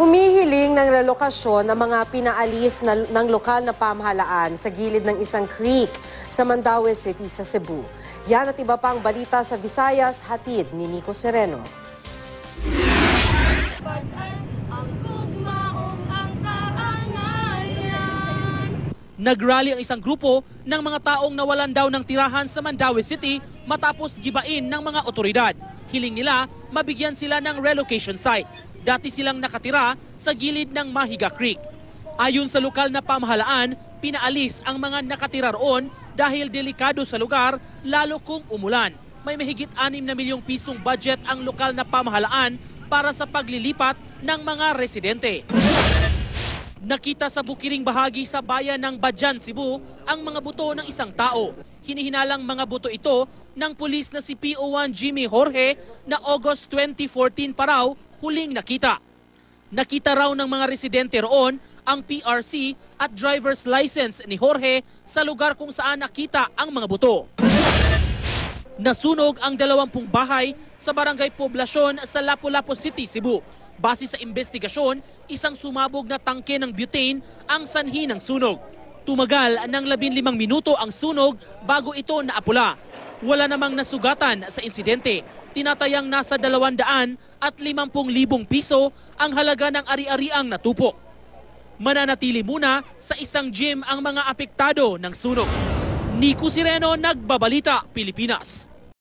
Humihiling ng relokasyon ng mga pinaalis na, ng lokal na pamahalaan sa gilid ng isang creek sa Mandaue City sa Cebu. Yan at iba pang balita sa Visayas, hatid ni Nico Sereno. Nagrally ang isang grupo ng mga taong nawalan daw ng tirahan sa Mandaue City matapos gibain ng mga otoridad. Hiling nila mabigyan sila ng relocation site. Dati silang nakatira sa gilid ng Mahiga Creek. Ayon sa lokal na pamahalaan, pinaalis ang mga nakatira roon dahil delikado sa lugar lalo kung umulan. May mahigit 6 na milyong pisong budget ang lokal na pamahalaan para sa paglilipat ng mga residente. Nakita sa bukiring bahagi sa bayan ng Badyan, Cebu, ang mga buto ng isang tao. Hinihinalang mga buto ito ng pulis na si PO1 Jimmy Jorge na August 2014 pa raw huling nakita. Nakita raw ng mga residente roon ang PRC at driver's license ni Jorge sa lugar kung saan nakita ang mga buto. Nasunog ang 20 bahay sa barangay Poblasyon sa Lapu-Lapu City, Cebu. Base sa investigasyon, isang sumabog na tangke ng butane ang sanhi ng sunog. Tumagal ng 15 minuto ang sunog bago ito naapula. Wala namang nasugatan sa insidente. Tinatayang nasa 200 at 50,000 piso ang halaga ng ari-ariang natupok. Mananatili muna sa isang gym ang mga apektado ng sunog. Nico Sireno, Nagbabalita, Pilipinas.